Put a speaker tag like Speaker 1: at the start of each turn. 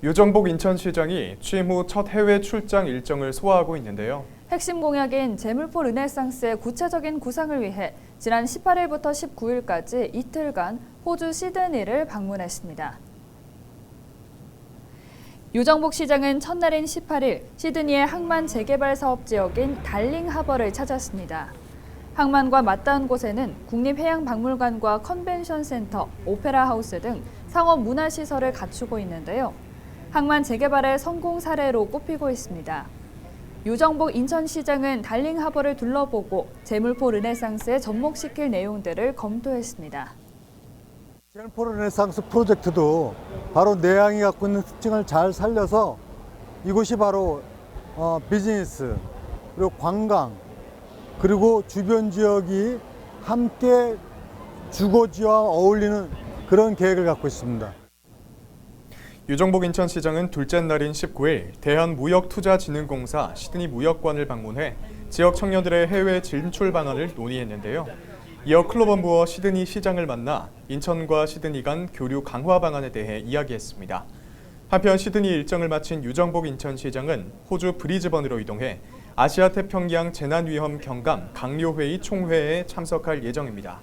Speaker 1: 유정복 인천시장이 취임 후 첫 해외 출장 일정을 소화하고 있는데요.
Speaker 2: 핵심 공약인 재물포 르네상스의 구체적인 구상을 위해 지난 18일부터 19일까지 이틀간 호주 시드니를 방문했습니다. 유정복 시장은 첫날인 18일 시드니의 항만 재개발 사업 지역인 달링 하버를 찾았습니다. 항만과 맞닿은 곳에는 국립해양박물관과 컨벤션 센터, 오페라 하우스 등 상업 문화 시설을 갖추고 있는데요. 항만 재개발의 성공 사례로 꼽히고 있습니다. 유정복 인천시장은 달링 하버를 둘러보고 재물포 르네상스에 접목시킬 내용들을 검토했습니다.
Speaker 3: 제일포 르네상스 프로젝트도 바로 내양이 갖고 있는 특징을 잘 살려서 이곳이 바로 어, 비즈니스 그리고 관광 그리고 주변 지역이 함께 주거지와 어울리는 그런 계획을 갖고 있습니다.
Speaker 1: 유정복 인천시장은 둘째 날인 19일 대한무역투자진흥공사 시드니 무역관을 방문해 지역 청년들의 해외 진출 방안을 논의했는데요. 이어 클로번부어 시드니 시장을 만나 인천과 시드니 간 교류 강화 방안에 대해 이야기했습니다. 한편 시드니 일정을 마친 유정복 인천시장은 호주 브리즈번으로 이동해 아시아 태평양 재난위험 경감 강요회의 총회에 참석할 예정입니다.